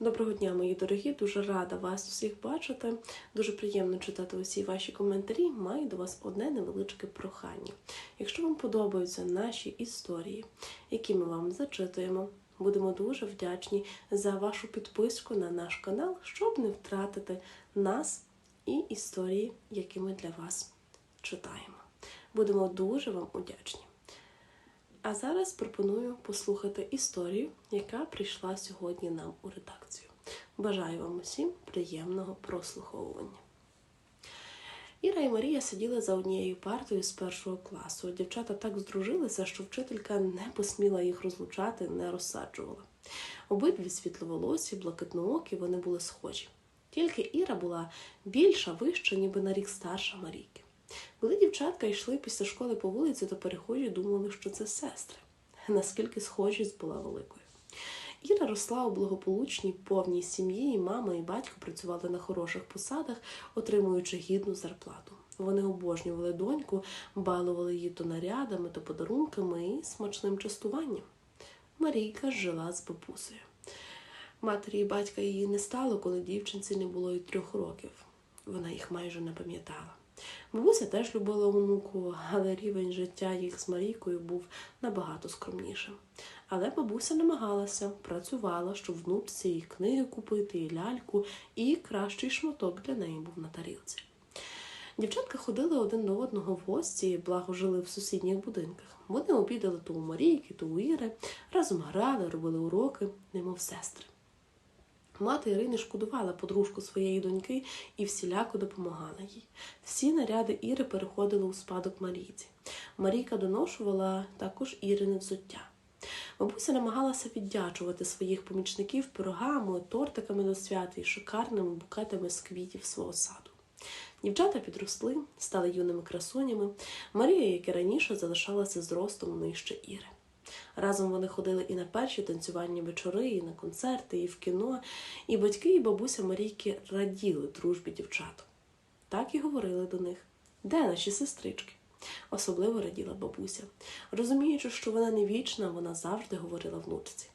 Доброго дня, мої дорогі. Дуже рада вас усіх бачити. Дуже приємно читати усі ваші коментарі. Маю до вас одне невеличке прохання. Якщо вам подобаються наші історії, які ми вам зачитуємо, будемо дуже вдячні за вашу підписку на наш канал, щоб не втратити нас і історії, які ми для вас читаємо. Будемо дуже вам удячні. А зараз пропоную послухати історію, яка прийшла сьогодні нам у редакцію. Бажаю вам усім приємного прослуховування. Іра і Марія сиділи за однією партою з першого класу. Дівчата так здружилися, що вчителька не посміла їх розлучати, не розсаджувала. Обидві світловолосі, блакитноокі, вони були схожі. Тільки Іра була більша, вища, ніби на рік старша Марійки. Коли дівчатка йшли після школи по вулиці, то перехожі думали, що це сестри. Наскільки схожість була великою. Іра росла у благополучній повній сім'ї, і мама і батько працювали на хороших посадах, отримуючи гідну зарплату. Вони обожнювали доньку, балували її то нарядами, то подарунками і смачним частуванням. Марійка жила з бабусею. Матері і батька її не стало, коли дівчинці не було й трьох років. Вона їх майже не пам'ятала. Бабуся теж любила онуку, але рівень життя їх з Марійкою був набагато скромнішим. Але бабуся намагалася, працювала, щоб внучці і книги купити, і ляльку, і кращий шматок для неї був на тарілці. Дівчатка ходили один до одного в гості, благо жили в сусідніх будинках. Вони обідали то у Марійки, то у Іри, разом грали, робили уроки, немов сестри. Мати Ірини шкодувала подружку своєї доньки і всіляко допомагала їй. Всі наряди Іри переходили у спадок Марійці. Марійка доношувала також Ірине взуття. Бабуся намагалася віддячувати своїх помічників пирогами, тортиками до свята і шикарними букетами з квітів свого саду. Дівчата підросли, стали юними красунями. Марія, як і раніше, залишалася зростом нижче Іри. Разом вони ходили і на перші танцювальні вечори, і на концерти, і в кіно, і батьки, і бабуся Марійки раділи дружбі дівчат. Так і говорили до них: де наші сестрички? Особливо раділа бабуся. Розуміючи, що вона не вічна, вона завжди говорила внучці.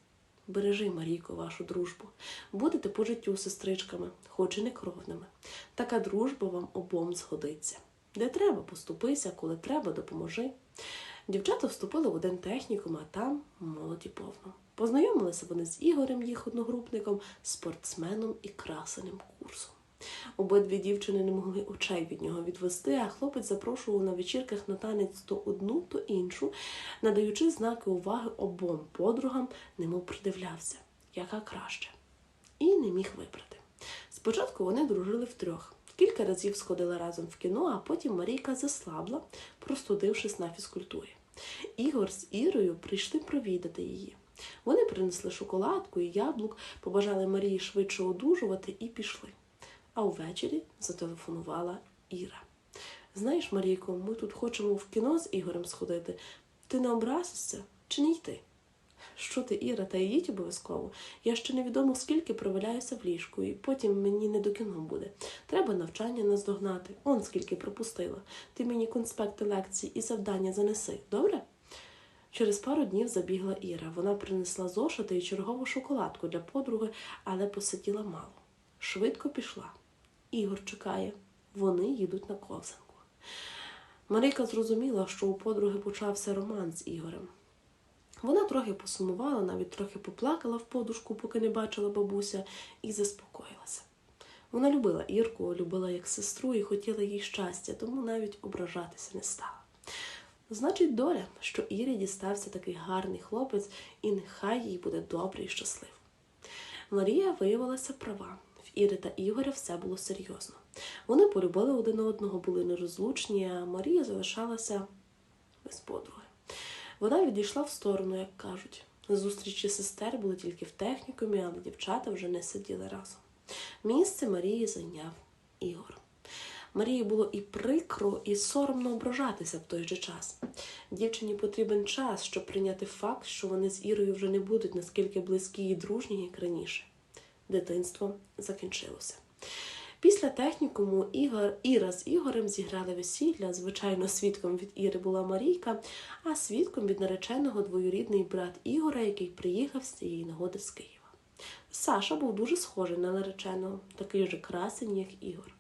Бережи, Марійко, вашу дружбу. Будете по життю сестричками, хоч і не кровними. Така дружба вам обом згодиться. Де треба, поступися, коли треба, допоможи. Дівчата вступили в один технікум, а там молоді повно. Познайомилися вони з Ігорем, їх одногрупником, спортсменом і красеним курсом. Обидві дівчини не могли очей від нього відвести, а хлопець запрошував на вечірках на танець то одну, то іншу, надаючи знаки уваги обом подругам, немов придивлявся, яка краще, і не міг вибрати. Спочатку вони дружили втрьох. Кілька разів сходили разом в кіно, а потім Марійка заслабла, простудившись на фізкультурі. Ігор з Ірою прийшли провідати її. Вони принесли шоколадку і яблук, побажали Марії швидше одужувати і пішли. А увечері зателефонувала Іра. Знаєш, Марійко, ми тут хочемо в кіно з Ігорем сходити. Ти не образишся чи не йти? Що ти, Іра, та йдіть обов'язково. Я ще невідомо скільки проваляюся в ліжку, і потім мені не до кіно буде. Треба навчання наздогнати. Он скільки пропустила. Ти мені конспекти лекцій і завдання занеси, добре? Через пару днів забігла Іра. Вона принесла зошити і чергову шоколадку для подруги, але посиділа мало. Швидко пішла. Ігор чекає. Вони їдуть на ковзанку. Марійка зрозуміла, що у подруги почався роман з Ігорем. Вона трохи посумувала, навіть трохи поплакала в подушку, поки не бачила бабуся, і заспокоїлася. Вона любила Ірку, любила як сестру і хотіла їй щастя, тому навіть ображатися не стала. Значить, доля, що Ірі дістався такий гарний хлопець, і нехай їй буде добре і щаслив. Марія виявилася права. В Іри та Ігоря все було серйозно. Вони полюбили один одного, були нерозлучні, а Марія залишалася без подруги. Вона відійшла в сторону, як кажуть. Зустрічі сестер були тільки в технікумі, але дівчата вже не сиділи разом. Місце Марії зайняв Ігор. Марії було і прикро, і соромно ображатися в той же час. Дівчині потрібен час, щоб прийняти факт, що вони з Ірою вже не будуть наскільки близькі і дружні, як раніше. Дитинство закінчилося. Після технікуму Ігор, Іра з Ігорем зіграли весілля. Звичайно, свідком від Іри була Марійка, а свідком від нареченого двоюрідний брат Ігора, який приїхав з цієї нагоди з Києва. Саша був дуже схожий на нареченого, такий же красень, як Ігор.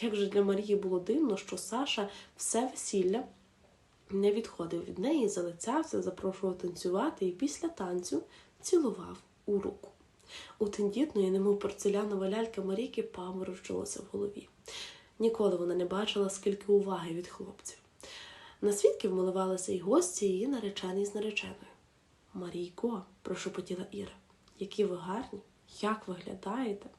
Як же для Марії було дивно, що Саша все весілля не відходив від неї, залицявся, запрошував танцювати і після танцю цілував у руку. У тендітної, немов порцелянова лялька Марійки паморочилося в голові. Ніколи вона не бачила, скільки уваги від хлопців. На свідків милувалися і гості, і наречений з нареченою. Марійко, прошепотіла Іра, які ви гарні, як виглядаєте?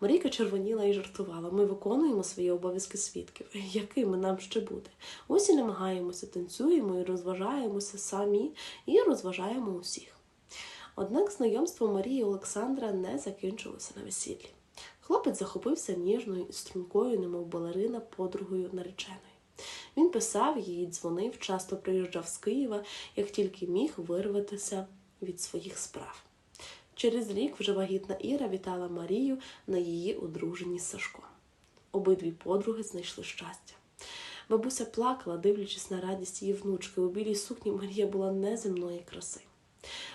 Марійка червоніла і жартувала. Ми виконуємо свої обов'язки свідків. Якими нам ще бути? Ось і намагаємося, танцюємо і розважаємося самі, і розважаємо усіх. Однак знайомство Марії і Олександра не закінчилося на весіллі. Хлопець захопився ніжною і стрункою, немов балерина, подругою нареченої. Він писав їй, дзвонив, часто приїжджав з Києва, як тільки міг вирватися від своїх справ. Через рік вже вагітна Іра вітала Марію на її одруженні з Сашком. Обидві подруги знайшли щастя. Бабуся плакала, дивлячись на радість її внучки. У білій сукні Марія була неземної краси.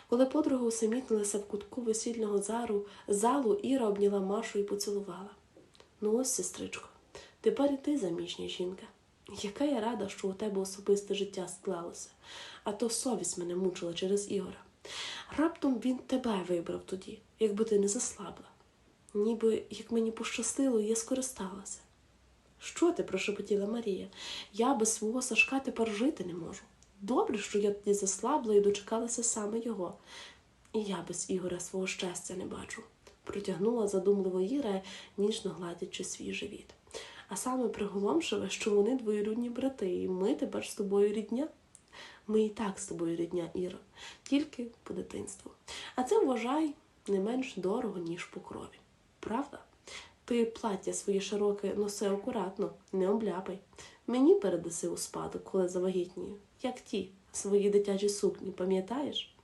Коли подруги усамітнилися в кутку весільного зару, залу, Іра обняла Машу і поцілувала. Ну ось, сестричко, тепер і ти заміжня жінка. Яка я рада, що у тебе особисте життя склалося, а то совість мене мучила через Ігора. Раптом він тебе вибрав тоді, якби ти не заслабла. Ніби як мені пощастило, я скористалася. Що ти? прошепотіла Марія. Я без свого Сашка тепер жити не можу. Добре, що я тоді заслабла і дочекалася саме його. І я без Ігоря свого щастя не бачу, протягнула задумливо Іра, ніжно гладячи свій живіт. А саме приголомшила, що вони двоюрідні брати, і ми тепер з тобою рідня. Ми і так з тобою рідня, Іро, тільки по дитинству. А це вважай не менш дорого, ніж по крові. Правда? Ти плаття своє широке носи акуратно, не обляпай. Мені передаси у спадок, коли завагітнію, як ті свої дитячі сукні, пам'ятаєш?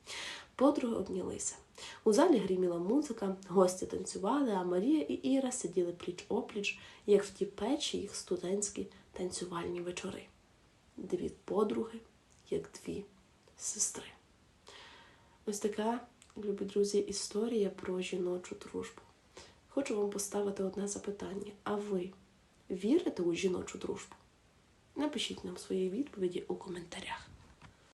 Подруги обнялися. У залі гріміла музика, гості танцювали, а Марія і Іра сиділи пліч опліч, як в ті печі їх студентські танцювальні вечори. Дві подруги, як дві сестри. Ось така, любі друзі, історія про жіночу дружбу. Хочу вам поставити одне запитання: а ви вірите у жіночу дружбу? Напишіть нам свої відповіді у коментарях.